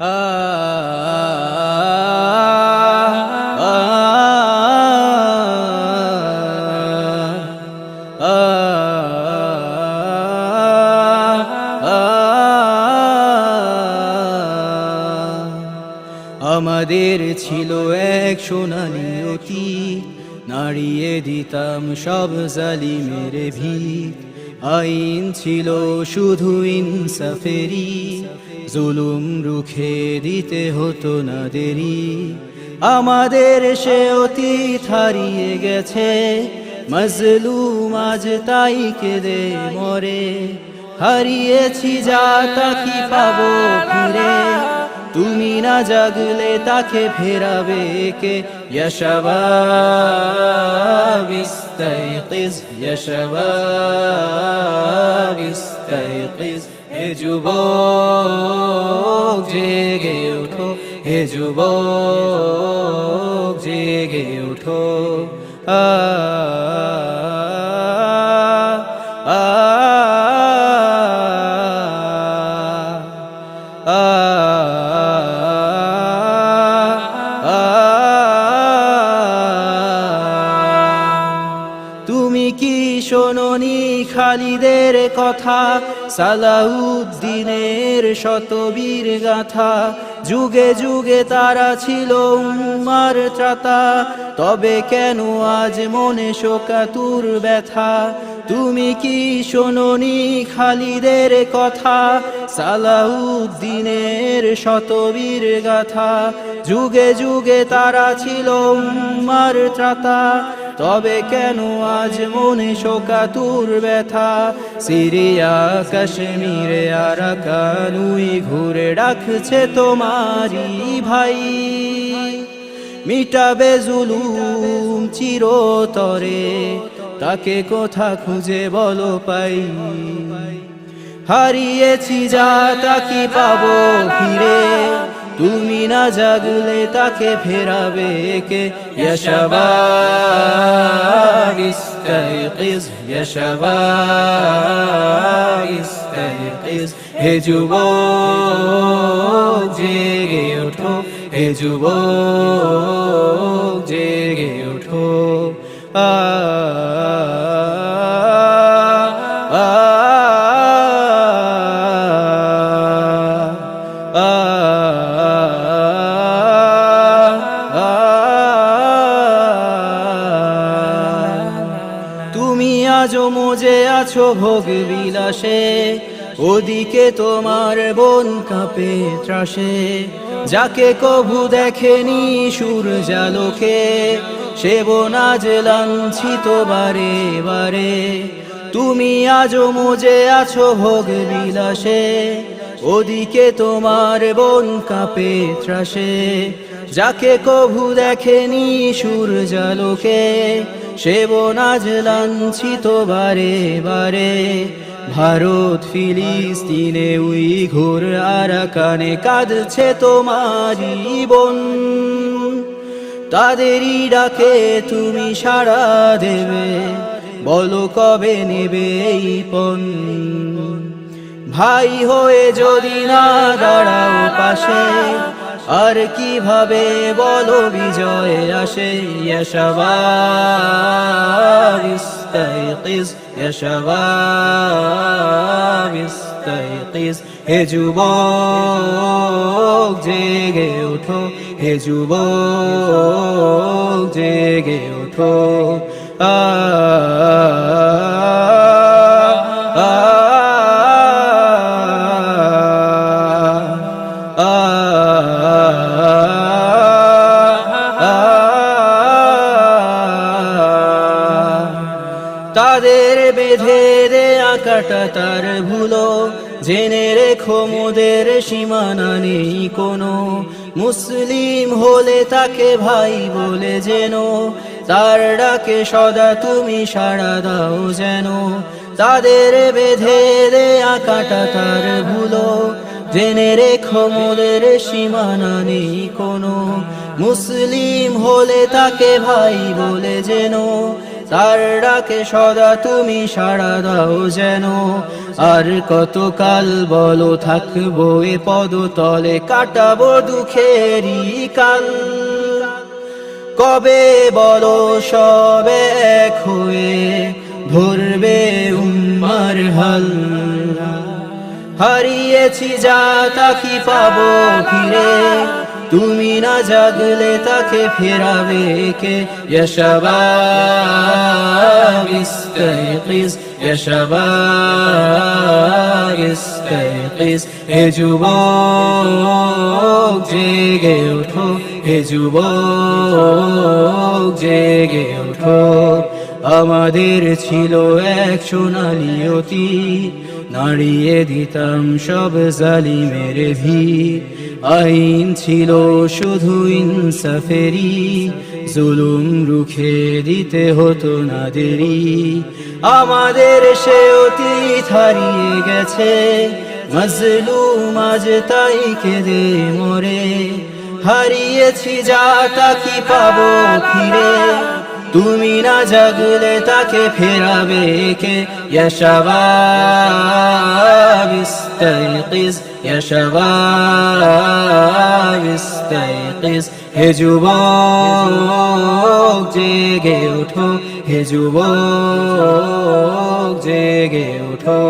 আমাদের ছিল এক সোনালি অতি নাড়িয়ে দিতাম সব জালি মেরে ভিত। আইন ছিল শুধু ইনসাফেরি জুলুম রুখে দিতে হতো না দেরি আমাদের সে অতীত হারিয়ে গেছে মজলুম আজ তাই কেঁদে মরে হারিয়েছি যা তা কি পাবো ফিরে তুমি না জাগলে তাকে ফেরাবে কে يشباب استيقظ يا شباب استيقظ হে যুব জেগে ওঠো হে যুবক শোনি খালিদের কথা, সালাউদ্দিনের শতবীর গাথা। যুগে যুগে তারা ছিল উমার চাতা, তবে কেন আজ মনে শোকাতুর ব্যথা? তুমি কি শোনি খালিদের কথা? সালাউদ্দিনের শতবীর গাথা। যুগে যুগে তারা ছিল উম্মার ত্রাতা। তবে কেন আজ মনে শোকাতুর ব্যথা? সিরিয়া, কাশ্মীরে, আরাকানুই ঘুরে ডাকছে তোমারি ভাই। মিটাবে জুলুম চিরতরে। তাকে কোথা খুঁজে বলো পাই হারিয়েছি যা তাকে পাবো ফিরে তুমি না জাগলে তাকে ফেরাবে কে يشباب استيقظ يا شباب استيقظ হে যুবক জেগে ওঠো হে যুবক জেগে ওঠো আ আ আ তুমি আজও মজে আছো ভোগ বিলাসে, ওদিকে তোমার বোন কাপে ত্রাসে। যাকে কভু দেখেনি সুর জালোকে সে বোন আজ লাঞ্ছিত বারে বারে। তুমি আজও মজে আছো ভোগ বিলাসে, ওদিকে তোমার বোন কাপে ত্রাসে। যাকে কভু দেখেনি সুর জালোকে সে বোনাজ লাঞ্ছিত বারে বারে। ভারত, ফিলিস্তিনে উই ঘোর আরাকানে কাঁদছে তোমারি বোন তাদেরই ডাকে তুমি সাড়া দেবে। বলো কবে নেবে এই পণ ভাই হয়ে যদি না দাঁড়াও পাশে, আর কীভাবে বলো বিজয় আসে? ইয়শবাব ইস্তাইকিস, ইয়শবাব তৈকিস হে যুবক জেগে উঠো হে যুবক জেগে ওঠো। আ আ কাটা তার ভুলো। জেনে রেখো মোদের সীমানা নেই কোনো। মুসলিম হলে তাকে ভাই বলে যেন তার ডাকে সদা তুমি সাড়া দাও যেন। তাদের বেঁধে দেয়া কাটা তার ভুলো। জেনে রেখো মোদের সীমানা নেই কোনো। মুসলিম হলে তাকে ভাই বলে যেন তার ডাকে সদা তুমি সাড়া দাও যেন। আর কতকাল বলো থাকব এ পদতলে, কাটাবো দুঃখেরই কাল। কবে বলো সবে এক হয়ে ধরবে উম্মার হাল। হারিয়েছি যা তাকি পাবো ফিরে তুমি না জাগলে তাকে ফেরাবে কে يشباب استيقظ يا شباب استيقظ হে যুবক জেগে ওঠো হে যুবক জেগে ওঠো আমাদের ছিল এক সোনালি অতীত নাড়িয়ে দিতাম সব জালিমের ভিড়। আইন ছিল শুধু ইনসাফেরি জুলুম রুখে দিতে হতো না দেরি। আমাদের সে অতীত হারিয়ে গেছে, মজলুম আজ তাই কেঁদে মরে। হারিয়েছি যা তা কি পাবো ফিরে? তুমি না জাগলে তাকে ফেরাবে কে? ইয়াশাবাব ইস্তাইকিজ ইয়াশাবাব ইস্তাইকিজ। হে যুবক, জেগে ওঠো হে যুবক, জেগে ওঠো